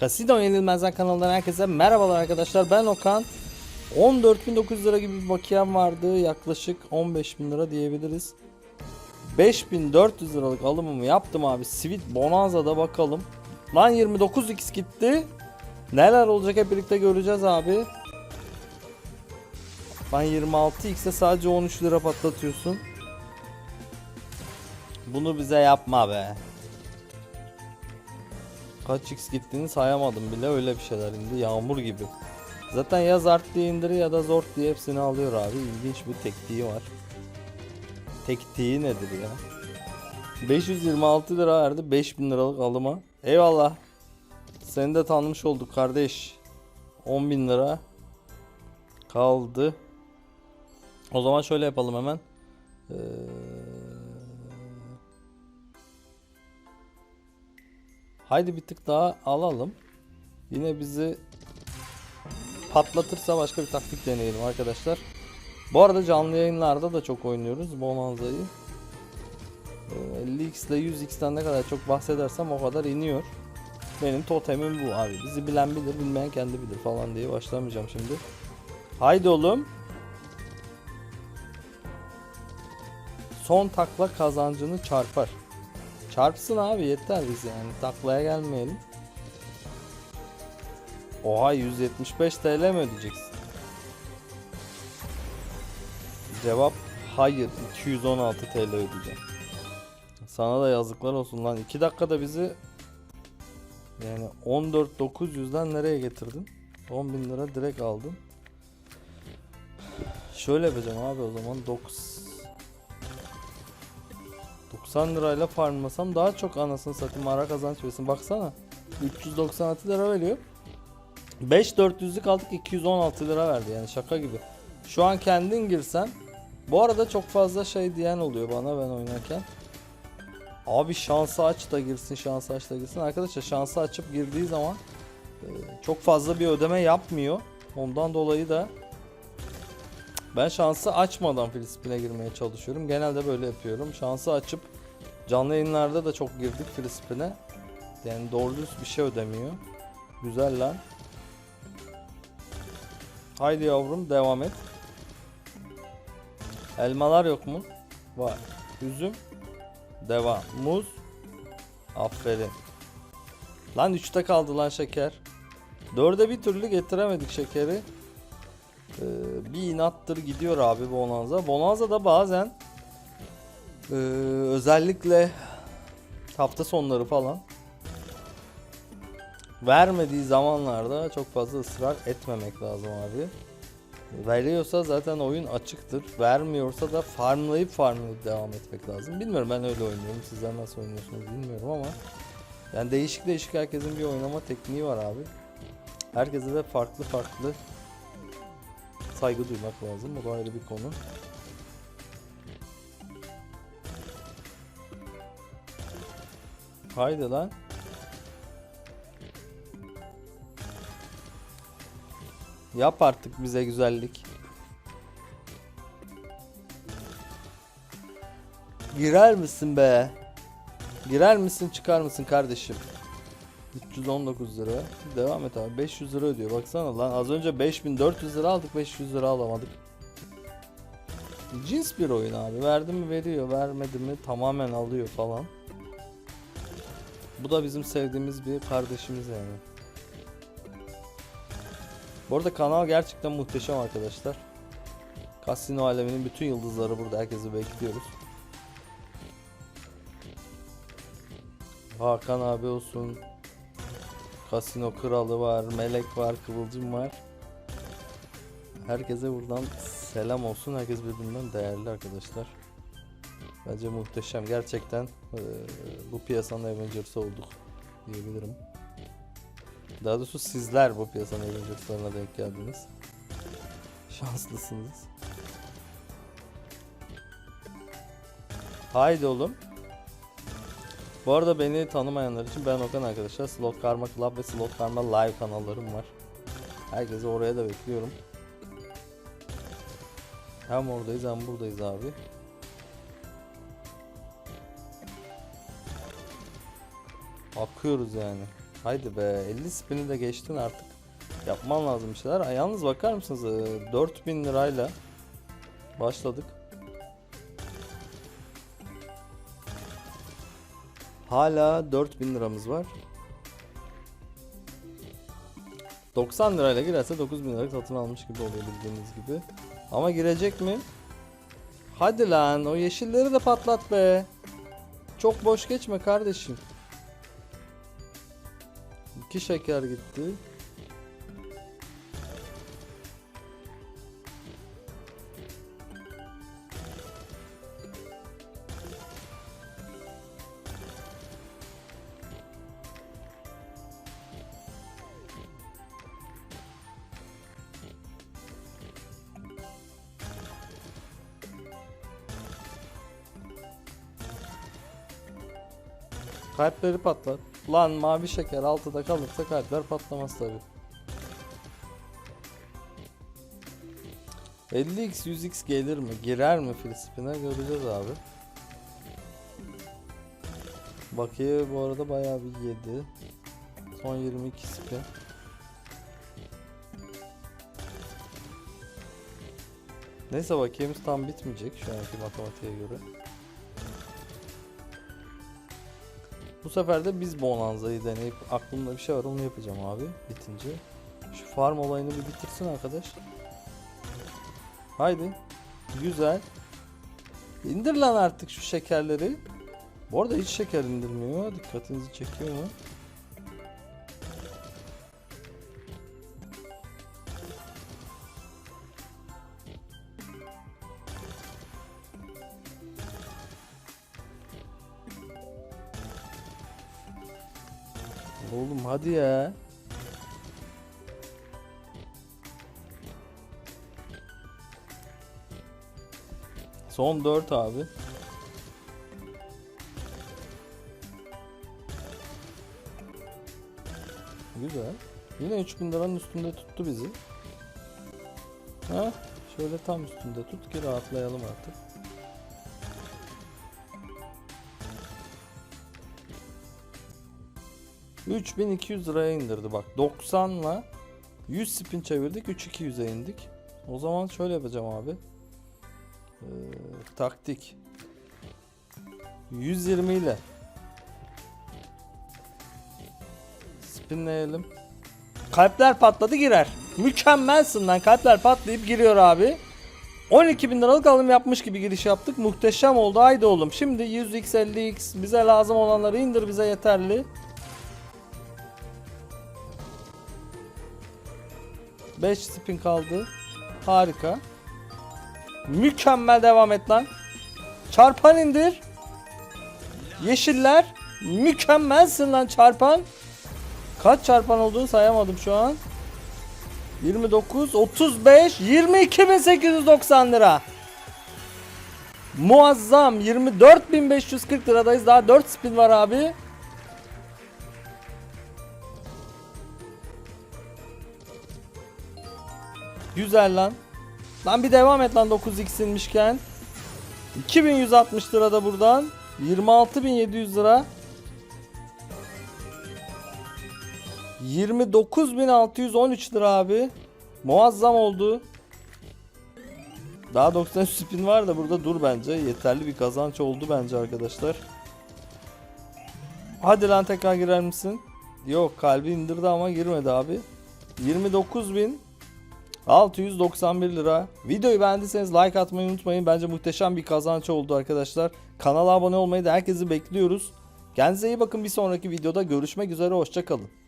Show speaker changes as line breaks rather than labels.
Casino Yenilmezler kanalından herkese merhabalar arkadaşlar. Ben Okan. 14.900 lira gibi bir bakiyem vardı. Yaklaşık 15.000 lira diyebiliriz. 5400 liralık alımımı yaptım abi. Sweet Bonanza'da bakalım. Lan 29x gitti. Neler olacak hep birlikte göreceğiz abi. Ben 26x'e sadece 13 lira patlatıyorsun. Bunu bize yapma be. Kaç x gittiğini sayamadım bile öyle bir şeyler indi yağmur gibi. Zaten ya zart diye indir ya da zort diye hepsini alıyor abi. İlginç bir tekniği var. Tekniği nedir ya? 526 lira verdi 5000 liralık alıma. Eyvallah. Seni de tanımış olduk kardeş. 10.000 lira kaldı. O zaman şöyle yapalım hemen. Ee, Haydi bir tık daha alalım. Yine bizi patlatırsa başka bir taktik deneyelim arkadaşlar. Bu arada canlı yayınlarda da çok oynuyoruz Bonanza'yı. Ee, 50x ile 100x'ten ne kadar çok bahsedersem o kadar iniyor. Benim totemim bu abi. Bizi bilen bilir, bilmeyen kendi bilir falan diye başlamayacağım şimdi. Haydi oğlum. Son takla kazancını çarpar. Çarpsın abi yeter biz yani taklaya gelmeyelim. Oha 175 TL mi ödeyeceksin? Cevap hayır 216 TL ödeyeceğim. Sana da yazıklar olsun lan 2 dakikada bizi yani 14.900'den nereye getirdin? 10.000 lira direkt aldın. Şöyle yapacağım abi o zaman 9 90 lirayla farmlasam daha çok anasını satayım ara kazanç versin. Baksana. 396 lira veriyor. 5400'lük aldık 216 lira verdi yani şaka gibi. Şu an kendin girsen bu arada çok fazla şey diyen oluyor bana ben oynarken. Abi şansı aç da girsin şansı aç da girsin. Arkadaşlar şansı açıp girdiği zaman e, çok fazla bir ödeme yapmıyor. Ondan dolayı da ben şansı açmadan Filispin'e girmeye çalışıyorum. Genelde böyle yapıyorum. Şansı açıp canlı yayınlarda da çok girdik Filispin'e. Yani doğru düz bir şey ödemiyor. Güzel lan. Haydi yavrum devam et. Elmalar yok mu? Var. Üzüm. Devam. Muz. Aferin. Lan 3'te kaldı lan şeker. 4'e bir türlü getiremedik şekeri. Ee, bir inattır gidiyor abi Bonanza. Bonanza da bazen ee, özellikle hafta sonları falan vermediği zamanlarda çok fazla ısrar etmemek lazım abi. Veriyorsa zaten oyun açıktır. Vermiyorsa da farmlayıp farmlayıp devam etmek lazım. Bilmiyorum ben öyle oynuyorum. Sizler nasıl oynuyorsunuz bilmiyorum ama yani değişik değişik herkesin bir oynama tekniği var abi. Herkese de farklı farklı saygı duymak lazım. Bu da ayrı bir konu. Haydi lan. Yap artık bize güzellik. Girer misin be? Girer misin çıkar mısın kardeşim? 319 lira. Devam et abi. 500 lira ödüyor. Baksana lan az önce 5400 lira aldık 500 lira alamadık. Cins bir oyun abi. Verdi mi veriyor, vermedi mi tamamen alıyor falan. Bu da bizim sevdiğimiz bir kardeşimiz yani. Bu arada kanal gerçekten muhteşem arkadaşlar. Casino aleminin bütün yıldızları burada. Herkesi bekliyoruz. Hakan abi olsun. Kasino kralı var, melek var, kıvılcım var. Herkese buradan selam olsun. Herkes birbirinden değerli arkadaşlar. Bence muhteşem. Gerçekten eee, bu piyasanın Avengers'ı olduk diyebilirim. Daha doğrusu sizler bu piyasanın Avengers'larına denk geldiniz. Şanslısınız. Haydi oğlum. Bu arada beni tanımayanlar için ben Okan arkadaşlar. Slot Karma Club ve Slot Karma Live kanallarım var. Herkesi oraya da bekliyorum. Hem oradayız hem buradayız abi. Akıyoruz yani. Haydi be 50 spin'i de geçtin artık. Yapman lazım şeyler. Yalnız bakar mısınız? Ee, 4000 lirayla başladık. Hala 4000 liramız var. 90 lirayla girerse 9000 liralık satın almış gibi oluyor bildiğiniz gibi. Ama girecek mi? Hadi lan o yeşilleri de patlat be. Çok boş geçme kardeşim. İki şeker gitti. Kalpleri patlat. Lan mavi şeker altıda kalırsa kalpler patlamaz tabi. 50x 100x gelir mi? Girer mi Filistin'e göreceğiz abi. Bakiye bu arada bayağı bir yedi. Son 22 spin. Neyse bakiyemiz tam bitmeyecek şu anki matematiğe göre. Bu sefer de biz Bonanza'yı deneyip aklımda bir şey var onu yapacağım abi bitince. Şu farm olayını bir bitirsin arkadaş. Haydi. Güzel. İndir lan artık şu şekerleri. Bu arada hiç şeker indirmiyor. Dikkatinizi çekiyor mu? Hadi ya. Son 4 abi. Güzel. Yine 3000 liranın üstünde tuttu bizi. Ha? Şöyle tam üstünde tut ki rahatlayalım artık. ...3200 liraya indirdi bak 90'la 100 spin çevirdik 3200'e indik. O zaman şöyle yapacağım abi. Ee, taktik 120 ile spinleyelim. Kalpler patladı girer. Mükemmelsin lan kalpler patlayıp giriyor abi. 12 bin liralık alım yapmış gibi giriş yaptık. Muhteşem oldu. Haydi oğlum. Şimdi 100x 50x bize lazım olanları indir bize yeterli. 5 spin kaldı. Harika. Mükemmel devam et lan. Çarpan indir. Yeşiller. Mükemmelsin lan çarpan. Kaç çarpan olduğunu sayamadım şu an. 29, 35, 22.890 lira. Muazzam 24.540 liradayız. Daha 4 spin var abi. Güzel lan. Lan bir devam et lan 9x inmişken. 2160 lira da buradan. 26700 lira. 29613 lira abi. Muazzam oldu. Daha 90 spin var da burada dur bence. Yeterli bir kazanç oldu bence arkadaşlar. Hadi lan tekrar girer misin? Yok kalbi indirdi ama girmedi abi. 29.000 691 lira. Videoyu beğendiyseniz like atmayı unutmayın. Bence muhteşem bir kazanç oldu arkadaşlar. Kanala abone olmayı da herkesi bekliyoruz. Kendinize iyi bakın. Bir sonraki videoda görüşmek üzere. Hoşçakalın.